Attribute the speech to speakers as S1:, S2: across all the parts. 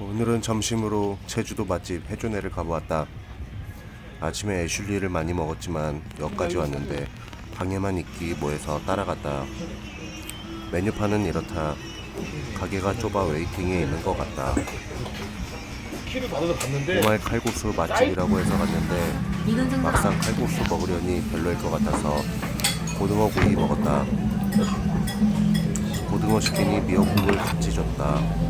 S1: 오늘은 점심으로 제주도 맛집 해조내를 가보았다. 아침에 애슐리를 많이 먹었지만 여기까지 왔는데 방에만 있기 뭐해서 따라갔다. 메뉴판은 이렇다. 가게가 좁아 웨이팅에 있는 것 같다.
S2: 키를 받아서 봤는데
S1: 오말 칼국수 맛집이라고 해서 갔는데. 막상 칼국수 먹으려니 별로일 것 같아서 고등어 구이 먹었다. 고등어 시키니 미역국을 같이 줬다.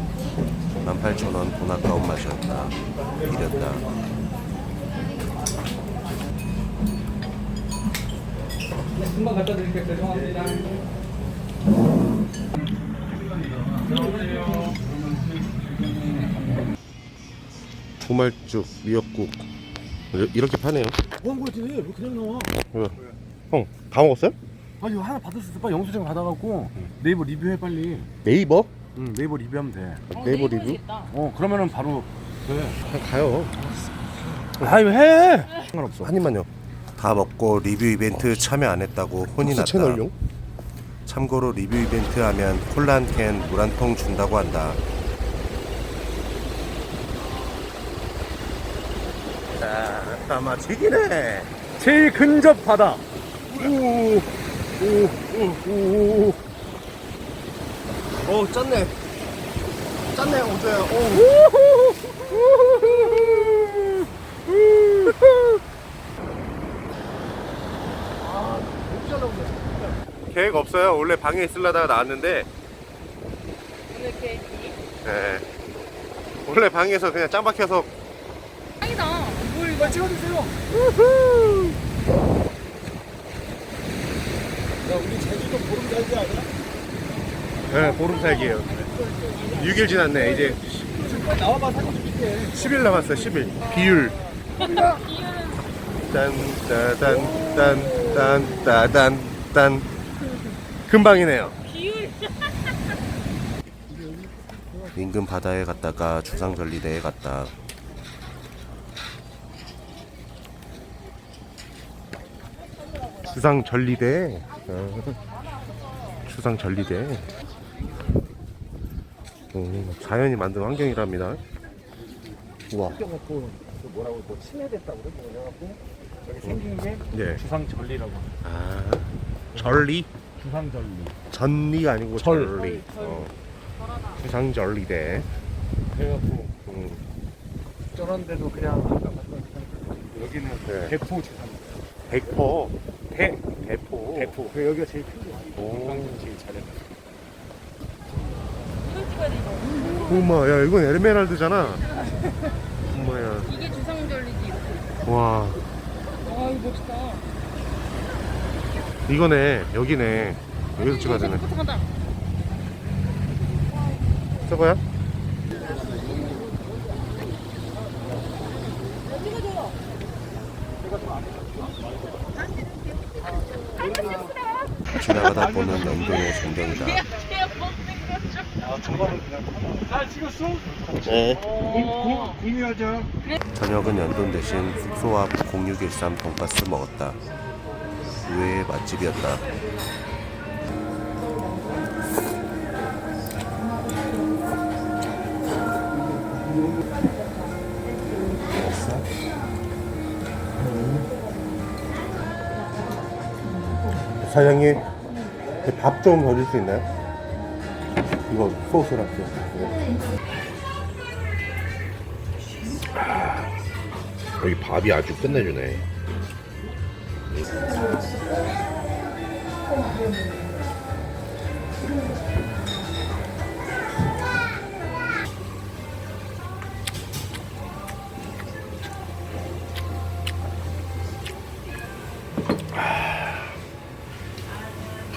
S1: 18,000원 돈 아까운 맛이었다. 이랬다.
S2: 금방 갖다 드릴게요. 죄송합니다.
S1: 구말죽, 미역국 이렇게 파네요.
S3: 뭐 한 거지? 왜 그냥 나와?
S1: 형, 다 먹었어요?
S3: 아 이거 하나 받을 수 있어. 빨리 영수증 받아갖고 네이버 리뷰해 빨리.
S1: 네이버?
S3: 응 네이버 리뷰하면 돼.
S1: 네이버 리뷰?
S3: 어 그러면은 바로 돼.
S1: 그냥 가요.
S3: 아유 해. 상관없어.
S1: 한 입만요. 다 먹고 리뷰 이벤트 참여 안 했다고 혼이 났다. 채널용? 참고로 리뷰 이벤트 하면 콜라 한 캔, 물 한 통 준다고 한다. 자, 까마지기네.
S3: 제일 근접 바다.
S1: 오 오 오 오. 오, 짠네. 짠네, 오조야. 오. 계획 없어요. 원래 방에 있으려다가 나왔는데.
S4: 오늘 계획이
S1: 네. 원래 방에서 그냥 짱 박혀서
S4: 짱이다. 뭘
S3: 빨리 찍어주세요. 야 우리 제주도 보름 살기 아니야?
S1: 네, 보름 살기예요. 6일 지났네. 이제
S3: 지금 빨리 나와봐 사진 좀 찍게.
S1: 10일 남았어요. 10일. 비율. 딴따단딴딴따단 금방이네요. 인근 바다에 갔다가 주상절리대에 갔다. 주상절리대. 어. 주상절리대. 음, 자연이 만든 환경이랍니다. 우와.
S3: 그 뭐라고 뭐 침해됐다고 그래? 그래갖고 여기 생긴 게
S1: 네.
S3: 주상절리라고.
S1: 아, 절리?
S3: 주상절리.
S1: 전리가 아니고
S3: 절.
S1: 절리. 어. 주상절리대.
S3: 그래갖고
S1: 음,
S3: 저런 데도 그냥 아까 봤던 여기는
S1: 네.
S3: 대포 주상.
S1: 백포. 대, 대포.
S3: 대포. 그 여기가 제일 큰 거야.
S1: 오.
S3: 관광 제일 잘해.
S1: 엄마, 야, 이건 에메랄드잖아. 엄마야.
S4: 이게 주상절리지.
S1: 와,
S4: 아 이거 멋있다.
S1: 이거네. 여기네. 여기서 찍어야 되네. 저거야? 지나가다 보는 연동의 전경이다.
S3: 잘 찍었어?
S1: 네.
S4: 어.
S3: 공유하자.
S1: 저녁은 연돈 대신 숙소 앞 0613 돈가스 먹었다. 의외의 맛집이었다. 사장님, 밥좀더줄수 있나요? 이거 소스랑 여기 밥이 아주 끝내주네.